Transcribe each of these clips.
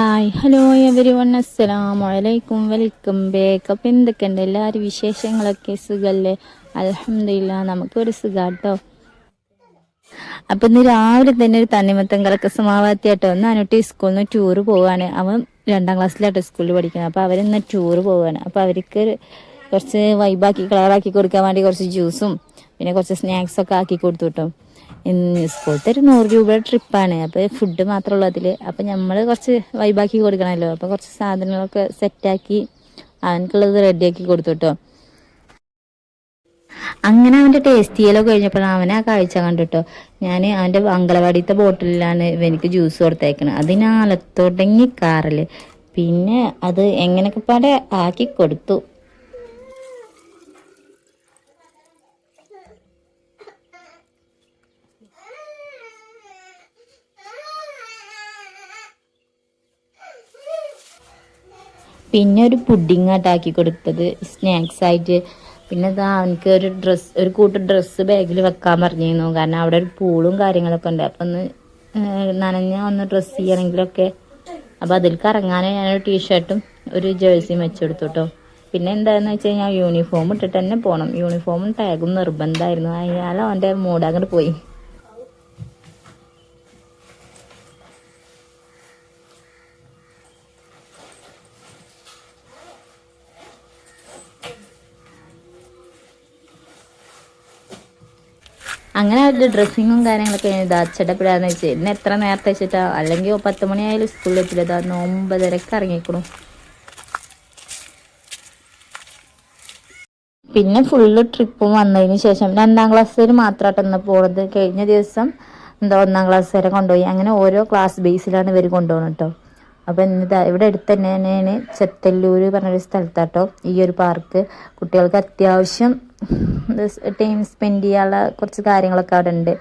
Hello every one അസ്സലാം വലൈക്കും welcome back അപ്പം എന്തൊക്കെയുണ്ട്? എല്ലാവരും വിശേഷങ്ങളൊക്കെ സുഖമല്ലേ അലഹമില്ല നമുക്കൊരു സുഖാട്ടോ. അപ്പം ഇന്ന് രാവിലെ തന്നെ ഒരു തണ്ണിമത്തം കലക്ക ഒന്ന് അനുട്ടി സ്കൂളിൽ നിന്ന് ടൂറ് പോവാണ്. അവൻ രണ്ടാം ക്ലാസ്സിലാട്ടോ സ്കൂളിൽ പഠിക്കുന്നത് അപ്പോൾ അവരിന്ന് ടൂറ് പോവാണ്. അപ്പോൾ അവർക്ക് കുറച്ച് വൈബാക്കി കളറാക്കി കൊടുക്കാൻ വേണ്ടി കുറച്ച് ജ്യൂസും പിന്നെ കുറച്ച് സ്നാക്സൊക്കെ ആക്കി കൊടുത്തു കേട്ടോ സ്കൂളത്തെ ഒരു നൂറ് രൂപയുടെ ട്രിപ്പാണ്. അപ്പോൾ ഫുഡ് മാത്രമുള്ളൂ അതിൽ അപ്പോൾ നമ്മൾ കുറച്ച് വൈബാക്കി കൊടുക്കണമല്ലോ അപ്പോൾ കുറച്ച് സാധനങ്ങളൊക്കെ സെറ്റാക്കി അവനക്കുള്ളത് റെഡിയാക്കി കൊടുത്തു കേട്ടോ അങ്ങനെ അവന്റെ ടേസ്റ്റ് ചെയ്യലോ കഴിഞ്ഞപ്പോഴാണ് അവനെ ആ കാഴ്ച കണ്ടിട്ടോ. ഞാൻ അവന്റെ അങ്കലവാടിത്തെ ബോട്ടിലാണ് എനിക്ക് ജ്യൂസ് കൊടുത്തേക്കണത് അതിനാലത്തുടങ്ങി കാറിൽ പിന്നെ അത് എങ്ങനെയൊക്കെ പാടെ ആക്കി കൊടുത്തു. പിന്നെ ഒരു പുഡിങ് ആട്ടാക്കി കൊടുത്തത്. സ്നാക്സ് ആയിട്ട്. പിന്നെ ഇതാ അവനക്ക് ഒരു ഡ്രസ്സ് ഒരു കൂട്ട് ഡ്രസ്സ് ബാഗിൽ വെക്കാൻ പറഞ്ഞിരുന്നു. കാരണം അവിടെ ഒരു പൂളും കാര്യങ്ങളൊക്കെ ഉണ്ട്. അപ്പം ഒന്ന് നനഞ്ഞ ഒന്ന് ഡ്രസ്സ് ചെയ്യണമെങ്കിലൊക്കെ അപ്പം അതിൽ ഇറങ്ങാൻ ഞാനൊരു ടീഷർട്ടും ഒരു ജേഴ്സിയും വെച്ചെടുത്തു കേട്ടോ പിന്നെ എന്താണെന്ന് വെച്ച് കഴിഞ്ഞാൽ യൂണിഫോം ഇട്ടിട്ട് തന്നെ പോണം. യൂണിഫോമും ടാഗും നിർബന്ധമായിരുന്നു. അയാൾ അവന്റെ മൂടങ്ങോട്ട് പോയി. അങ്ങനെ അവരുടെ ഡ്രസ്സിങ്ങും കാര്യങ്ങളൊക്കെ ഇതാ അച്ചടപ്പെടാന്ന് വെച്ച് ഇന്ന് എത്ര നേരത്തെ വെച്ചിട്ടാ അല്ലെങ്കിൽ പത്ത് മണിയായാലും സ്കൂളിൽ എത്തില്ല. ഇതാ ഒമ്പതരക്ക് ഇറങ്ങിക്കണു പിന്നെ ഫുള്ള് ട്രിപ്പും വന്നതിന് ശേഷം രണ്ടാം ക്ലാസ് വരെ മാത്രമായിട്ട് ഇന്ന് പോണത്. കഴിഞ്ഞ ദിവസം എന്താ ഒന്നാം ക്ലാസ് വരെ കൊണ്ടുപോയി. അങ്ങനെ ഓരോ ക്ലാസ് ബേസിലാണ് ഇവർ കൊണ്ടുപോകുന്നത് കേട്ടോ അപ്പോൾ എന്താ ഇവിടെ അടുത്ത് തന്നെ തന്നെയാണ് ചെത്തല്ലൂർ പറഞ്ഞൊരു സ്ഥലത്താട്ടോ. ഈ ഒരു പാർക്ക് കുട്ടികൾക്ക് അത്യാവശ്യം ടൈം സ്പെൻഡ് ചെയ്യാനുള്ള കുറച്ച് കാര്യങ്ങളൊക്കെ അവിടെ ഉണ്ട്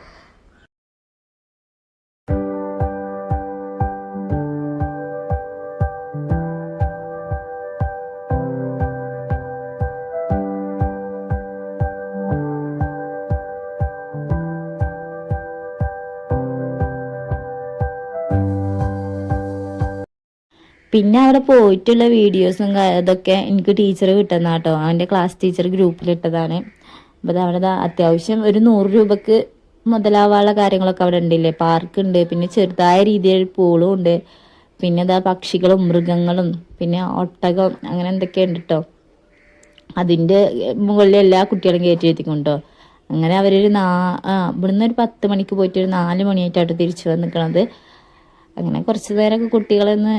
പിന്നെ അവിടെ പോയിട്ടുള്ള വീഡിയോസും അതൊക്കെ എനിക്ക് ടീച്ചർ കിട്ടുന്ന കേട്ടോ അവന്റെ ക്ലാസ് ടീച്ചർ ഗ്രൂപ്പിലിട്ടതാണ് അപ്പോൾ അത് അവിടെ അത്യാവശ്യം ഒരു നൂറ് രൂപക്ക് മുതലാവാനുള്ള കാര്യങ്ങളൊക്കെ അവിടെ ഉണ്ടല്ലേ. പാർക്ക് ഉണ്ട് പിന്നെ ചെറുതായ രീതിയിൽ പൂളും ഉണ്ട്. പിന്നെ ഇതാ പക്ഷികളും മൃഗങ്ങളും പിന്നെ ഒട്ടകം അങ്ങനെ എന്തൊക്കെ ഉണ്ട് കേട്ടോ അതിന്റെ മുകളിൽ എല്ലാ കുട്ടികളും കയറ്റി എത്തിക്കൊണ്ടോ അങ്ങനെ അവരൊരു നാ ഇവിടുന്ന് ഒരു പത്ത് മണിക്ക് പോയിട്ട് ഒരു നാല് മണിയായിട്ടാണ് തിരിച്ചു വന്നിക്കണത്. അങ്ങനെ കുറച്ച് നേരമൊക്കെ കുട്ടികളെ ഒന്ന്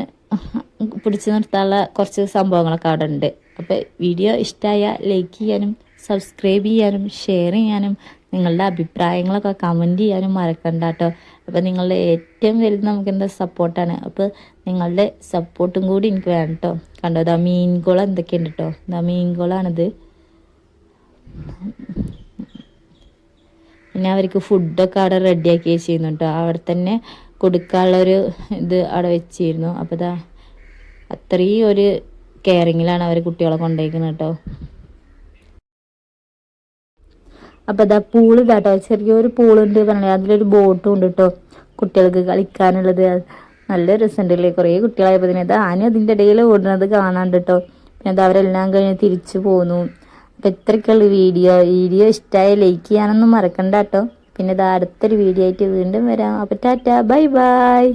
പിടിച്ചു നിർത്താനുള്ള കുറച്ച് സംഭവങ്ങളൊക്കെ അവിടെ ഉണ്ട്. അപ്പോൾ വീഡിയോ ഇഷ്ടമായ ലൈക്ക് ചെയ്യാനും സബ്സ്ക്രൈബ് ചെയ്യാനും ഷെയർ ചെയ്യാനും നിങ്ങളുടെ അഭിപ്രായങ്ങളൊക്കെ കമന്റ് ചെയ്യാനും മറക്കണ്ട കേട്ടോ അപ്പോൾ നിങ്ങളുടെ ഏറ്റവും വലുത് നമുക്ക് എന്താ സപ്പോർട്ടാണ് അപ്പോൾ നിങ്ങളുടെ സപ്പോർട്ടും കൂടി എനിക്ക് വേണം കേട്ടോ കണ്ടോ ഇതാ മീൻകുളം എന്തൊക്കെയുണ്ട് കേട്ടോ ഇതാ മീൻകുളമാണിത് പിന്നെ അവർക്ക് ഫുഡൊക്കെ അവിടെ റെഡിയാക്കി ചെയ്യുന്നു കേട്ടോ അവിടെ തന്നെ കൊടുക്കാനുള്ളൊരു ഇത് അവിടെ വെച്ചിരുന്നു. അപ്പോൾ ഇതാ അത്രയും ഒരു കെയറിങ്ങിലാണ് അവർ കുട്ടികളെ കൊണ്ടുപോയിക്കുന്നത് കേട്ടോ. അപ്പോൾ ഇതാ പൂൾ കേട്ടോ ചെറിയൊരു പൂളുണ്ട് പറഞ്ഞാൽ അതിലൊരു ബോട്ടും ഉണ്ട് കേട്ടോ. കുട്ടികൾക്ക് കളിക്കാനുള്ളത്. നല്ല രസമുണ്ടല്ലേ. കുറേ കുട്ടികളായപ്പോൾ തന്നെ. ആന അതിന്റെ ഇടയിൽ ഓടുന്നത് കാണാണ്ട് കേട്ടോ. പിന്നെ അത് അവരെല്ലാം കഴിഞ്ഞ് തിരിച്ചു പോന്നു. അപ്പം ഇത്രയ്ക്കുള്ള വീഡിയോ. വീഡിയോ ഇഷ്ടമായ ലൈക്ക് ചെയ്യാനൊന്നും മറക്കണ്ട കേട്ടോ. പിന്നെ ഇത് അടുത്തൊരു വീഡിയോ ആയിട്ട് വീണ്ടും വരാം. അപ്പോൾ ടാറ്റ ബൈ ബൈ.